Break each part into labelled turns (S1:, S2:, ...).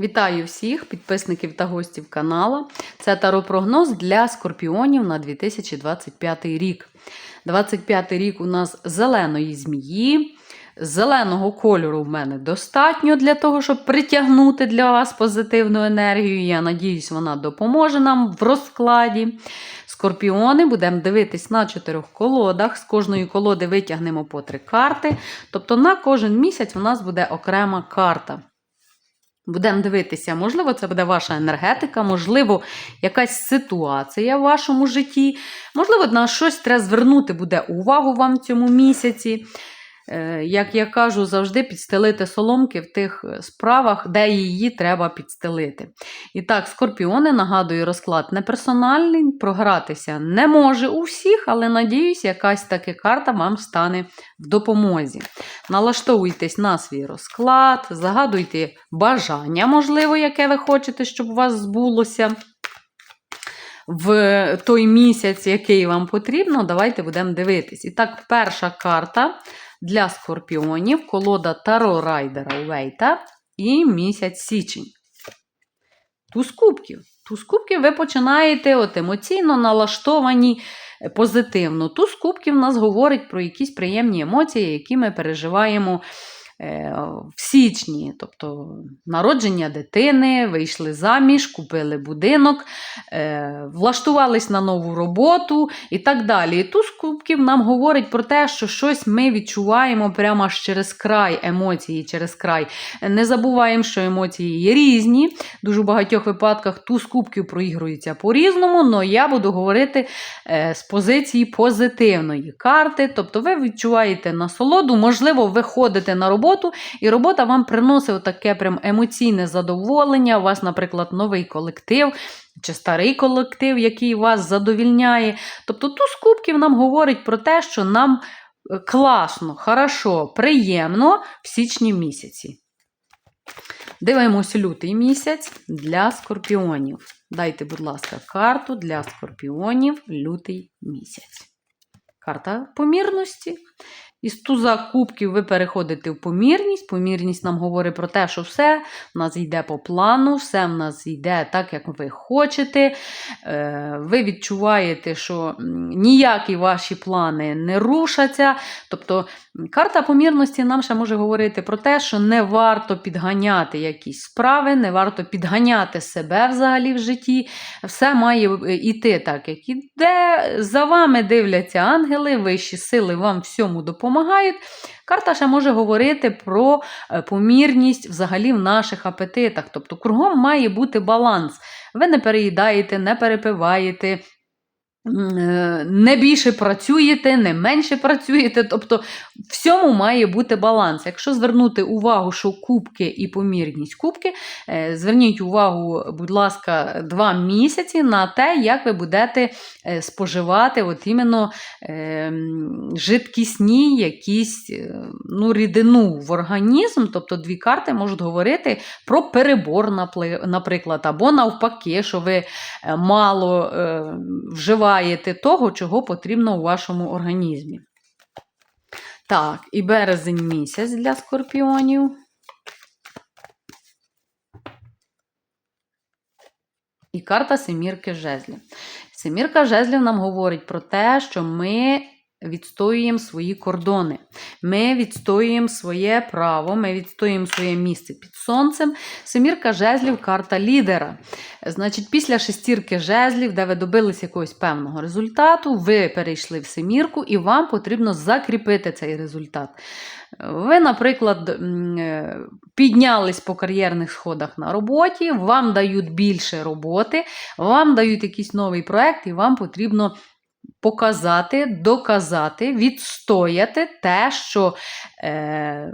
S1: Вітаю всіх підписників та гостів каналу. Це таропрогноз для скорпіонів на 2025 рік. 25 рік у нас зеленої змії. Зеленого кольору в мене достатньо для того, щоб притягнути для вас позитивну енергію. Я надіюсь, вона допоможе нам в розкладі. Скорпіони будемо дивитись на чотирьох колодах. З кожної колоди витягнемо по три карти. Тобто на кожен місяць у нас буде окрема карта. Будемо дивитися, можливо, це буде ваша енергетика, можливо, якась ситуація в вашому житті. Можливо, на щось треба звернути буде увагу вам в цьому місяці. Е, Як я кажу, завжди підстелити соломки в тих справах, де її треба підстелити. І так, скорпіони, нагадую, розклад не персональний, програтися не може у всіх, але надіюсь, якась таки карта вам стане в допомозі. Налаштовуйтесь на свій розклад, загадуйте бажання, можливо, яке ви хочете, щоб у вас збулося. В той місяць, який вам потрібно, давайте будемо дивитись. І так, перша карта для скорпіонів, колода Таро Райдера Уейта і місяць січень. Туз кубків. Туз кубків ви починаєте от емоційно налаштовані е, позитивно. Туз кубків нас говорить про якісь приємні емоції, які ми переживаємо в січні. Тобто народження дитини, вийшли заміж, купили будинок, е, влаштувались на нову роботу і так далі. І туз кубків нам говорить про те, що щось ми відчуваємо прямо аж через край емоції, через край. Не забуваємо, що емоції є різні. Дуже багатьох випадках туз кубків проігрується по-різному, але я буду говорити е, з позиції позитивної карти. Тобто ви відчуваєте насолоду, можливо, ви ходите на роботу, і робота вам приносить таке прям емоційне задоволення. У вас, наприклад, новий колектив. Чи старий колектив, який вас задовільняє. Тобто туз кубків нам говорить про те, що нам е, класно, хорошо, приємно в січні місяці. Дивимося лютий місяць для скорпіонів. Дайте, будь ласка, карту для скорпіонів лютий місяць. Карта помірності. Із туза кубків ви переходите в помірність. Помірність нам говорить про те, що все в нас йде по плану, все в нас йде так, як ви хочете. Е, Ви відчуваєте, що ніякі ваші плани не рушаться. Тобто карта помірності нам ще може говорити про те, що не варто підганяти якісь справи, не варто підганяти себе взагалі в житті. Все має йти так, як іде. За вами дивляться ангели, вищі сили вам всьому допомагають. Карта ще може говорити про е, помірність взагалі в наших апетитах. Тобто кругом має бути баланс. Ви не переїдаєте, не перепиваєте. Не більше працюєте, не менше працюєте. Тобто всьому має бути баланс. Якщо звернути увагу, що кубки і помірність кубки, зверніть увагу, будь ласка, два місяці на те, як ви будете споживати от іменно е, жидкісні якісь ну, рідину в організм. Тобто дві карти можуть говорити про перебор, наприклад, або навпаки, що ви мало е, вживаєте вживаєте того, чого потрібно у вашому організмі. Так, і березень місяць для скорпіонів. І карта Семірки жезлів. Семірка жезлів нам говорить про те, що ми відстоюємо свої кордони. Ми відстоюємо своє право, ми відстоюємо своє місце під сонцем. Семірка жезлів карта лідера. Значить, після шестірки жезлів, де ви добилися якогось певного результату, ви перейшли в семірку, і вам потрібно закріпити цей результат. Ви, наприклад, е, піднялись по кар'єрних сходах на роботі, вам дають більше роботи, вам дають якийсь новий проект, і вам потрібно показати, доказати, відстояти те, що е,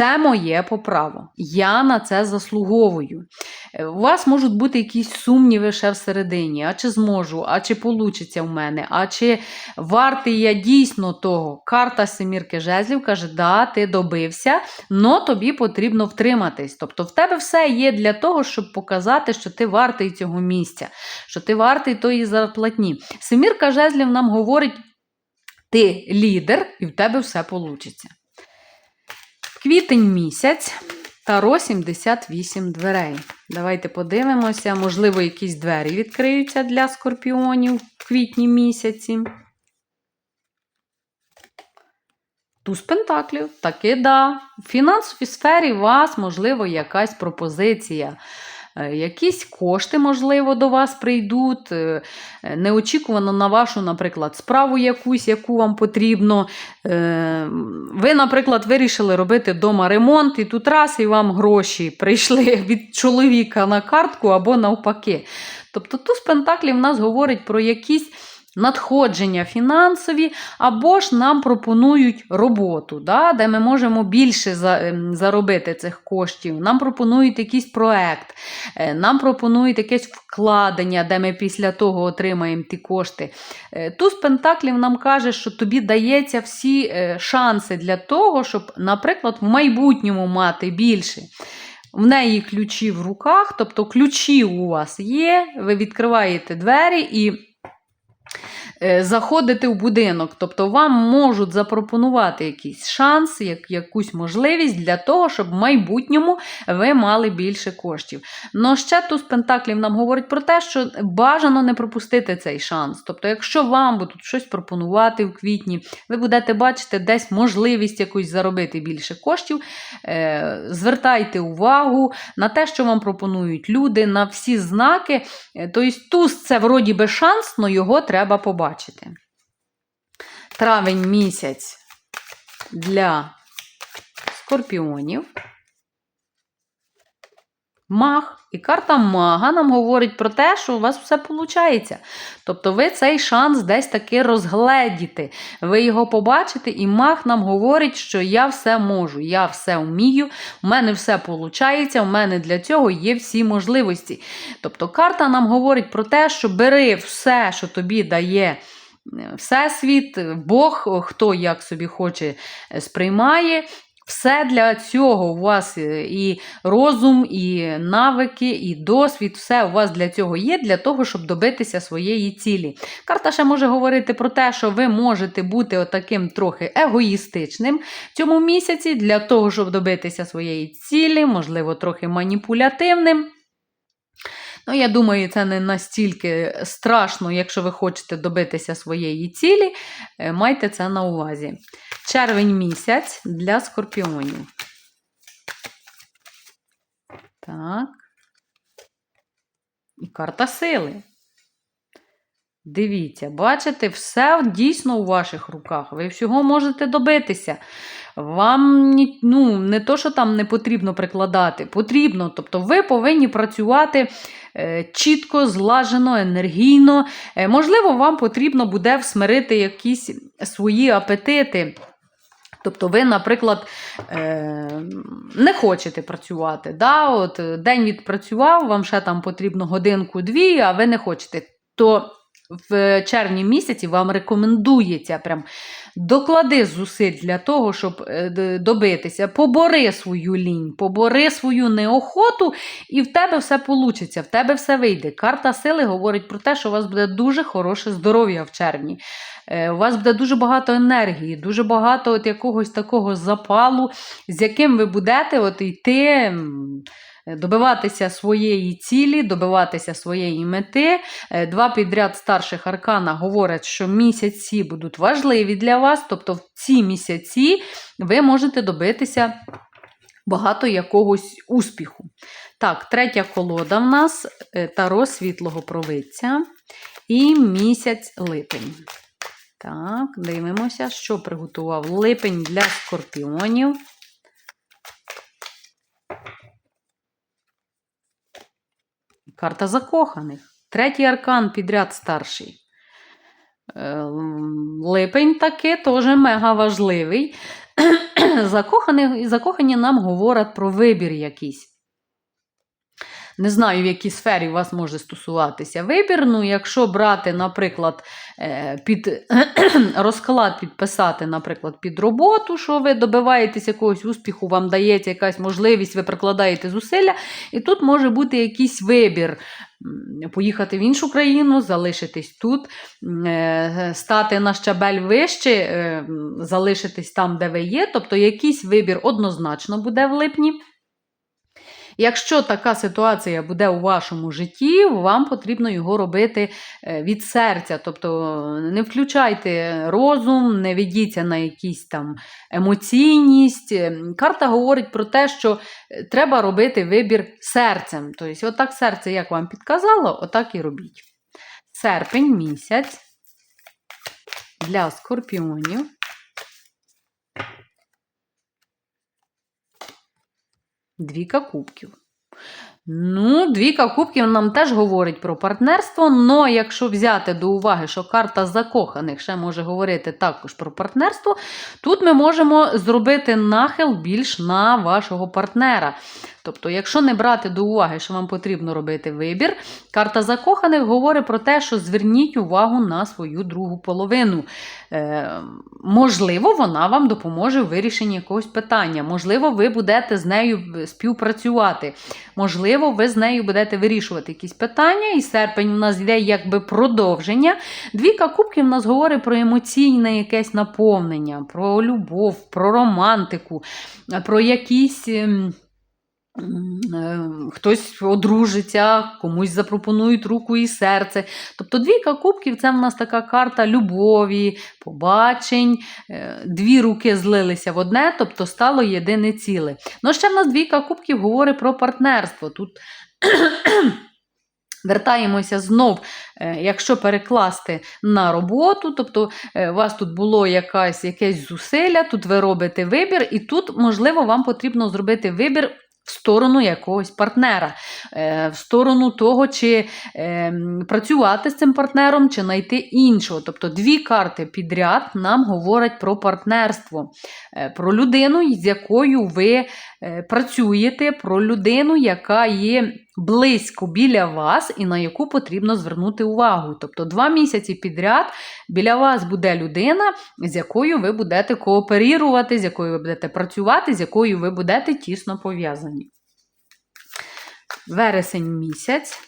S1: це моє по право. Я на це заслуговую. Е, у вас можуть бути якісь сумніви ще всередині, а чи зможу, а чи получиться в мене, а чи вартий я дійсно того. Карта Семірки Жезлів каже, да, ти добився, але тобі потрібно втриматись. Тобто в тебе все є для того, щоб показати, що ти вартий цього місця, що ти вартий тої зарплатні. Семірка Жезлів нам говорить, ти лідер, і в тебе все вийде. Квітень місяць. Таро 78 дверей. Давайте подивимося, можливо, якісь двері відкриються для скорпіонів в квітні місяці. Туз Пентаклів, таки да. В фінансовій сфері у вас, можливо, якась пропозиція. Е, Якісь кошти, можливо, до вас прийдуть. е, е, Неочікувано на вашу, наприклад, справу якусь, яку вам потрібно. Ви, наприклад, вирішили робити вдома ремонт, і тут раз і вам гроші прийшли від чоловіка на картку або навпаки. Тобто тут пентаклі в нас говорить про якісь надходження фінансові, або ж нам пропонують роботу, да, де ми можемо більше ем, заробити цих коштів. Нам пропонують якийсь проект, е, нам пропонують якесь вкладення, де ми після того отримаємо ті кошти. Е, Туз Пентаклів нам каже, що тобі дається всі е, шанси для того, щоб, наприклад, в майбутньому мати більше. В неї ключі в руках, тобто ключі у вас є, ви відкриваєте двері і е, заходите в будинок. Тобто вам можуть запропонувати якийсь шанс, як, якусь можливість для того, щоб в майбутньому ви мали більше коштів. Но ще туз Пентаклів нам говорить про те, що бажано не пропустити цей шанс. Тобто, якщо вам будуть щось пропонувати в квітні, ви будете бачити десь можливість якусь заробити більше коштів, е, звертайте увагу на те, що вам пропонують люди, на всі знаки. Тобто туз це вроді би шанс, але його треба побачити. Травень місяць для скорпіонів. Маг. І карта мага нам говорить про те, що у вас все виходить. Тобто ви цей шанс десь таки розгледіте. Ви його побачите, і маг нам говорить, що я все можу, я все вмію, у мене все виходить, у мене для цього є всі можливості. Тобто карта нам говорить про те, що бери все, що тобі дає. Всесвіт, Бог, хто як собі хоче, е, сприймає. Все для цього у вас е, і розум, і навики, і досвід, все у вас для цього є, для того, щоб добитися своєї цілі. Карта ще може говорити про те, що ви можете бути отаким трохи егоїстичним в цьому місяці, для того, щоб добитися своєї цілі, можливо, трохи маніпулятивним. Ну, я думаю, це не настільки страшно, якщо ви хочете добитися своєї цілі. Е, Майте це на увазі. Червень місяць для скорпіонів. Так. І карта сили. Дивіться, бачите, все дійсно у ваших руках. Ви всього можете добитися. Вам ну, не то, що там не потрібно прикладати, потрібно. Тобто ви повинні працювати е, чітко, злажено, енергійно. Е, можливо, вам потрібно буде всмирити якісь свої апетити. Тобто ви, наприклад, е, не хочете працювати. Да? От, е, день відпрацював, вам ще там потрібно годинку-дві, а ви не хочете. То в червні місяці вам рекомендується прям доклади зусиль для того, щоб е, добитися. Побори свою лінь, побори свою неохоту, і в тебе все вийде, в тебе все вийде. Карта сили говорить про те, що у вас буде дуже хороше здоров'я в червні. Е, У вас буде дуже багато енергії, дуже багато от якогось такого запалу, з яким ви будете от йти. М, Добиватися своєї цілі, добиватися своєї мети. Е, Два підряд старших аркана говорять, що місяці будуть важливі для вас, тобто в ці місяці ви можете добитися багато якогось успіху. Так, третя колода в нас е, Таро світлого провидця і місяць липень. Так, дивимося, що приготував липень для скорпіонів. Карта закоханих. Третій аркан підряд старший. Е, Липень таки теж мега важливий. Закохані, закохані нам говорять про вибір якийсь. Не знаю, в якій сфері у вас може стосуватися вибір. Ну, якщо брати, наприклад, е, під розклад підписати, наприклад, під роботу, що ви добиваєтесь якогось успіху, вам дається якась можливість, ви прикладаєте зусилля, і тут може бути якийсь вибір. Поїхати в іншу країну, залишитись тут, е, стати на щабель вище, е, залишитись там, де ви є. Тобто якийсь вибір однозначно буде в липні. Якщо така ситуація буде у вашому житті, вам потрібно його робити е, від серця. Тобто не включайте розум, не ведіться на якісь там емоційність. Е, Карта говорить про те, що е, треба робити вибір серцем. Тобто, отак серце, як вам підказало, отак і робіть. Серпень місяць для скорпіонів. Двіка кубків. Ну, двіка кубків нам теж говорить про партнерство, але якщо взяти до уваги, що карта закоханих ще може говорити також про партнерство, тут ми можемо зробити нахил більш на вашого партнера. Тобто, якщо не брати до уваги, що вам потрібно робити вибір, карта закоханих говорить про те, що зверніть увагу на свою другу половину. Е, можливо, вона вам допоможе в вирішенні якогось питання. Можливо, ви будете з нею співпрацювати. Можливо, ви з нею будете вирішувати якісь питання, і серпень у нас йде якби продовження. Двійка кубків у нас говорить про емоційне якесь наповнення, про любов, про романтику, про якісь. Е, Хтось одружиться, комусь запропонують руку і серце. Тобто двійка кубків це в нас така карта любові, побачень. Е, Дві руки злилися в одне, тобто стало єдине ціле. Ну, ще в нас двійка кубків говорить про партнерство. Тут Вертаємося знов, е, якщо перекласти на роботу, тобто у вас тут було якась, якесь зусилля, тут ви робите вибір, і тут, можливо, вам потрібно зробити вибір в сторону якогось партнера, е, в сторону того, чи е, працювати з цим партнером, чи знайти іншого. Тобто дві карти підряд нам говорять про партнерство, е, про людину, з якою ви працюєте, про людину, яка є близько біля вас і на яку потрібно звернути увагу. Тобто два місяці підряд біля вас буде людина, з якою ви будете кооперувати, з якою ви будете працювати, з якою ви будете тісно пов'язані. Вересень місяць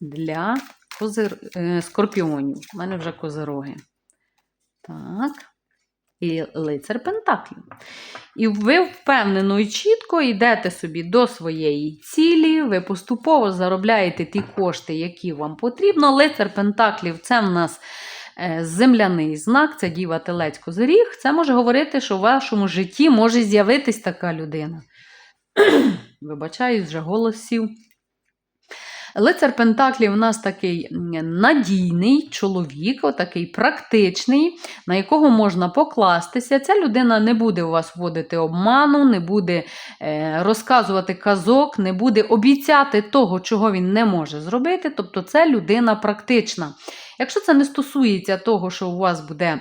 S1: для козир... е, скорпіонів. У мене вже козироги. Так. І лицар Пентаклів. І ви впевнено і чітко йдете собі до своєї цілі, ви поступово заробляєте ті кошти, які вам потрібно. Лицар Пентаклів це в нас е, земляний знак, це діва телець козиріг. Це може говорити, що в вашому житті може з'явитись така людина. Вибачаюсь, вже голос сів. Лицар Пентаклів у нас такий надійний чоловік, отакий практичний, на якого можна покластися. Ця людина не буде у вас вводити обману, не буде е, розказувати казок, не буде обіцяти того, чого він не може зробити. Тобто це людина практична. Якщо це не стосується того, що у вас буде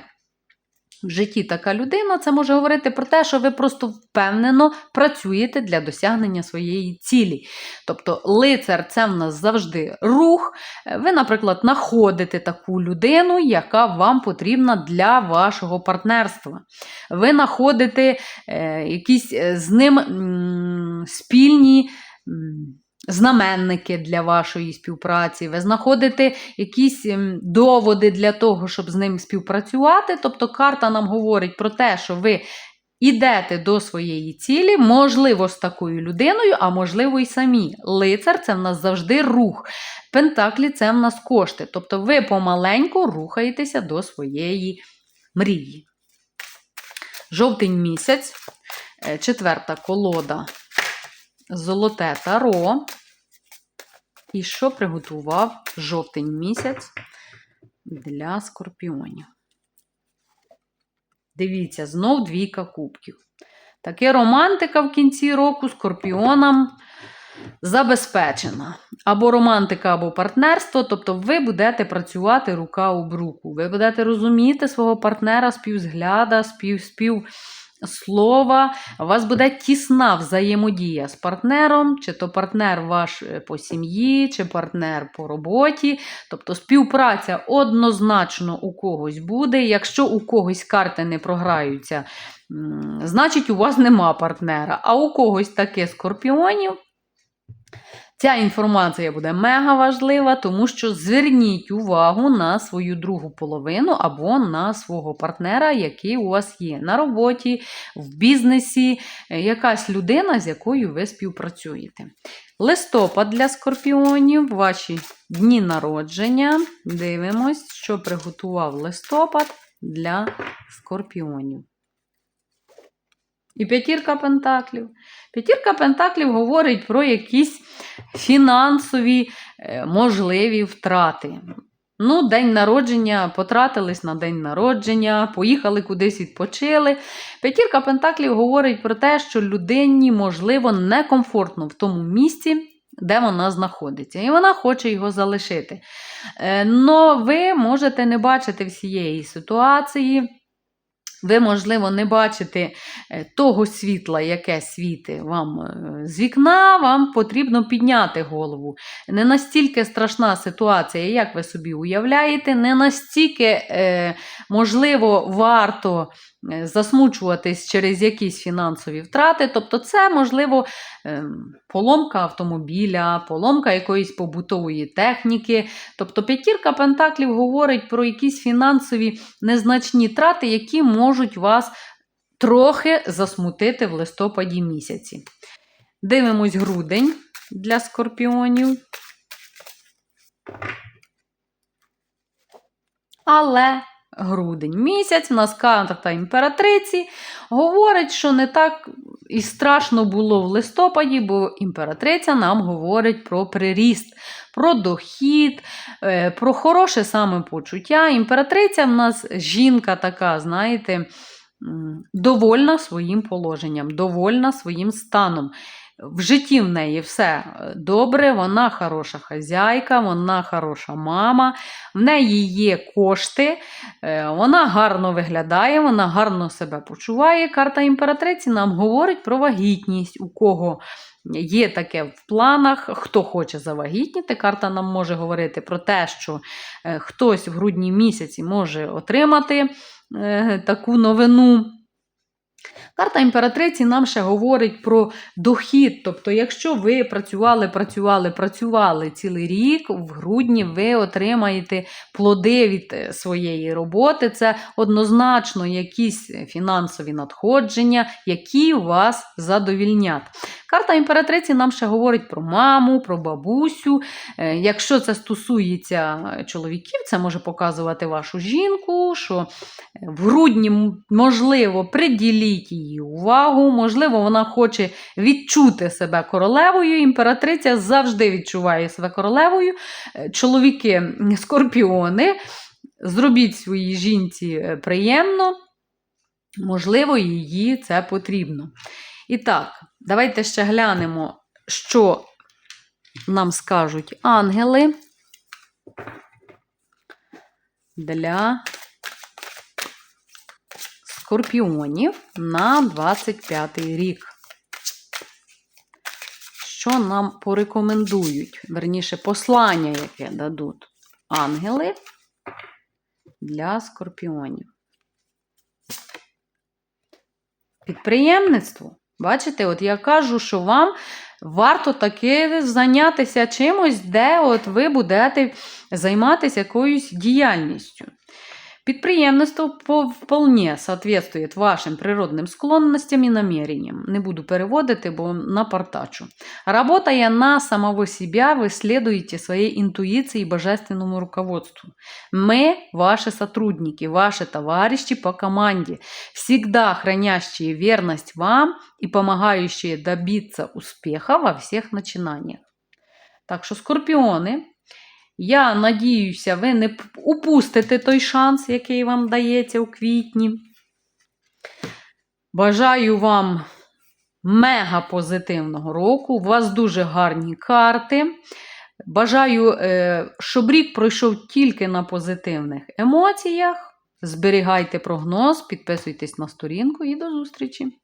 S1: в житті така людина, це може говорити про те, що ви просто впевнено працюєте для досягнення своєї цілі. Тобто, лицар це в нас завжди рух. Ви, наприклад, знаходите таку людину, яка вам потрібна для вашого партнерства. Ви знаходите е, якісь е, з ним спільні. Знаменники для вашої співпраці, ви знаходите якісь ем, доводи для того, щоб з ним співпрацювати. Тобто карта нам говорить про те, що ви йдете до своєї цілі, можливо, з такою людиною, а можливо, і самі. Лицар це в нас завжди рух. Пентаклі це в нас кошти. Тобто ви помаленьку рухаєтеся до своєї мрії. Жовтень місяць, е, четверта колода. Золоте таро. І що приготував жовтень місяць для скорпіонів? Дивіться, знов двійка кубків. Таке романтика в кінці року скорпіонам забезпечена. Або романтика, або партнерство. Тобто ви будете працювати рука об руку. Ви будете розуміти свого партнера співзгляда, спів, спів слова. У вас буде тісна взаємодія з партнером, чи то партнер ваш е, по сім'ї, чи партнер по роботі. Тобто співпраця однозначно у когось буде. Якщо у когось карти не програються, значить у вас нема партнера. А у когось таке скорпіонів. Ця інформація буде мега важлива, тому що зверніть увагу на свою другу половину або на свого партнера, який у вас є на роботі, в бізнесі, е, якась людина, з якою ви співпрацюєте. Листопад для скорпіонів, ваші дні народження. Дивимось, що приготував листопад для скорпіонів. І п'ятірка пентаклів. П'ятірка пентаклів говорить про якісь фінансові е, можливі втрати. Ну, день народження, потратились на день народження, поїхали кудись відпочили. П'ятірка пентаклів говорить про те, що людині, можливо, некомфортно в тому місці, де вона знаходиться, і вона хоче його залишити. Е, Но ви можете не бачити всієї ситуації. Ви, можливо, не бачите е, того світла, яке світить вам е, з вікна, вам потрібно підняти голову. Не настільки страшна ситуація, як ви собі уявляєте, не настільки, е, можливо, варто засмучуватись через якісь фінансові втрати. Тобто, це, можливо, е, поломка автомобіля, поломка якоїсь побутової техніки. Тобто, п'ятірка пентаклів говорить про якісь фінансові незначні трати, які можуть вас трохи засмутити в листопаді місяці. Дивимось грудень для скорпіонів. Але грудень місяць, у нас карта імператриці говорить, що не так і страшно було в листопаді, бо імператриця нам говорить про приріст, про дохід, е, про хороше самопочуття. Імператриця в нас жінка така, знаєте, довольна своїм положенням, довольна своїм станом. В житті в неї все е, добре, вона хороша хазяйка, вона хороша мама, в неї є кошти, е, вона гарно виглядає, вона гарно себе почуває. Карта імператриці нам говорить про вагітність, у кого є таке в планах, хто хоче завагітніти. Карта нам може говорити про те, що е, хтось в грудні місяці може отримати таку новину. Карта імператриці нам ще говорить про дохід. Тобто, якщо ви працювали, працювали, працювали цілий рік, в грудні ви отримаєте плоди від е, своєї роботи. Це однозначно якісь фінансові надходження, які вас задовільнять. Карта імператриці нам ще говорить про маму, про бабусю. Е, Якщо це стосується чоловіків, це може показувати вашу жінку, що в грудні, можливо, приділіть її увагу, можливо, вона хоче відчути себе королевою. Імператриця завжди відчуває себе королевою. Е, Чоловіки скорпіони, зробіть своїй жінці е, приємно, можливо, її це потрібно. І так, давайте ще глянемо, що нам скажуть ангели для скорпіонів на 25 рік. Що нам порекомендують? Верніше, послання, яке дадуть ангели для скорпіонів. Підприємництво. Бачите, от я кажу, що вам варто таки зайнятися чимось, де от ви будете займатися якоюсь діяльністю. Підприємництво вполне соответствует вашим природним склонностям і намерениям. Не буду переводити, бо напортачу. Работая на самого себя, вы следуете своей интуиции и божественному руководству. Мы – ваши сотрудники, ваши товарищи по команде, всегда хранящие верность вам и помогающие добиться успеха во всех начинаниях. Так що, скорпіони, я надіюся, ви не упустите той шанс, який вам дається у квітні. Бажаю вам мега позитивного року. У вас дуже гарні карти. Бажаю, е, щоб рік пройшов тільки на позитивних емоціях. Зберігайте прогноз, підписуйтесь на сторінку і до зустрічі!